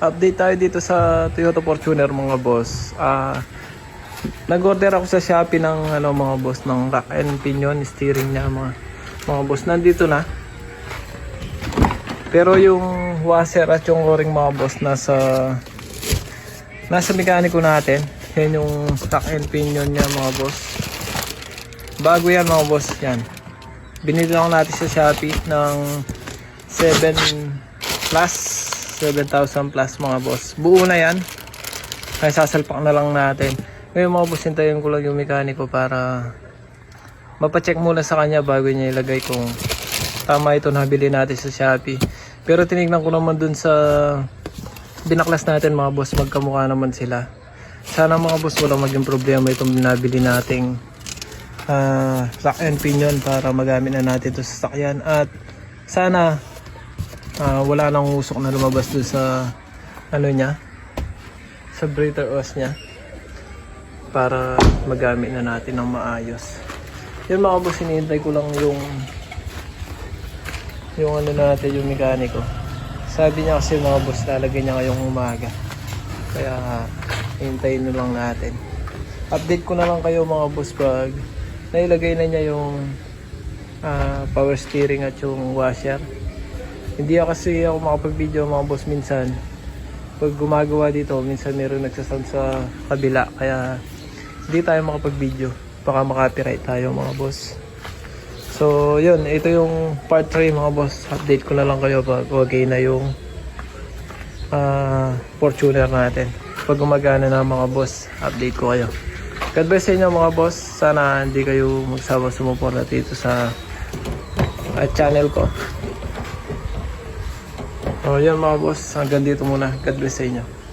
update tayo dito sa Toyota Fortuner mga boss. Ah, nag-order ako sa Shopee ng ano mga boss ng rack and pinion steering niya mga mga boss. Nandito na. Pero yung washer at yung o-ring mga boss nasa nasa mekaniko natin. Yan yung rack and pinion niya mga boss. Bago yan mga boss yan. Binili lang natin sa Shopee ng 7 plus 7,000 plus mga boss. Buo na yan. Kaya sasalpak na lang natin. Ngayon mga boss, hintayin ko lang yung mekaniko para mapacheck muna sa kanya bago niya ilagay kung tama ito nabili natin sa Shopee. Pero tinignan ko naman dun sa binaklas natin mga boss, magkamukha naman sila. Sana mga boss walang maging problema itong binabili nating ah rack and pinion para magamit na natin ito sa sakyan at sana ah, wala nang usok na lumabas doon sa ano niya sa breather hose niya para magamit na natin ng maayos. Yun mga boss hinihintay ko lang yung yung ano natin yung mekaniko. Sabi niya kasi mga boss lalagay niya ngayong umaga. Kaya hintayin na lang natin. Update ko na lang kayo mga boss pag nailagay na niya yung ah, power steering at yung washer hindi ako kasi ako makapag-video mga boss minsan. Pag gumagawa dito minsan meron nagsasound sa kabila kaya hindi tayo makapag-video. Baka makapiright tayo mga boss. So yun ito yung part 3 mga boss. Update ko na lang kayo pag okay na yung ah, Fortuner natin. Pag gumagana na mga boss update ko kayo. God bless sa inyo mga boss. Sana hindi kayo magsawa sumuporta dito sa ah, channel ko So yan mga boss, hanggang dito muna. God bless sa inyo.